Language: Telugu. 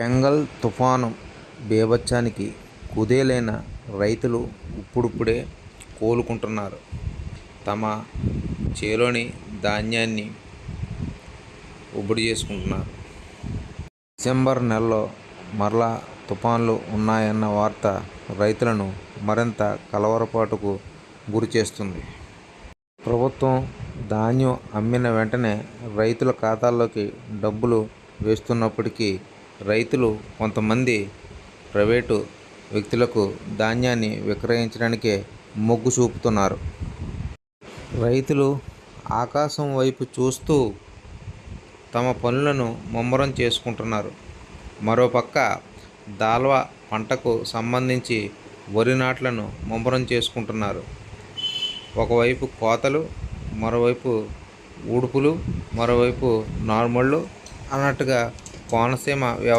బెంగాల్ తుఫాను బీభత్సానికి కుదేలైన రైతులు ఇప్పుడిప్పుడే కోలుకుంటున్నారు. తమ చేలోని ధాన్యాన్ని ఒబడి చేసుకుంటున్నారు. డిసెంబర్ నెలలో మరలా తుఫాన్లు ఉన్నాయన్న వార్త రైతులను మరింత కలవరపాటుకు గురి చేస్తుంది ప్రభుత్వం ధాన్యం అమ్మిన వెంటనే రైతుల ఖాతాల్లోకి డబ్బులు వేస్తున్నప్పటికీ రైతులు కొంతమంది ప్రైవేటు వ్యక్తులకు ధాన్యాన్ని విక్రయించడానికే మొగ్గు చూపుతున్నారు. రైతులు ఆకాశం వైపు చూస్తూ తమ పనులను ముమ్మరం చేసుకుంటున్నారు. మరోపక్క దాల్వా పంటకు సంబంధించి వరి నాట్లను ముమ్మరం చేసుకుంటున్నారు. ఒకవైపు కోతలు, మరోవైపు ఊడుపులు మరోవైపు నార్మళ్ళు అన్నట్టుగా కోనసీమ వ్యవసాయ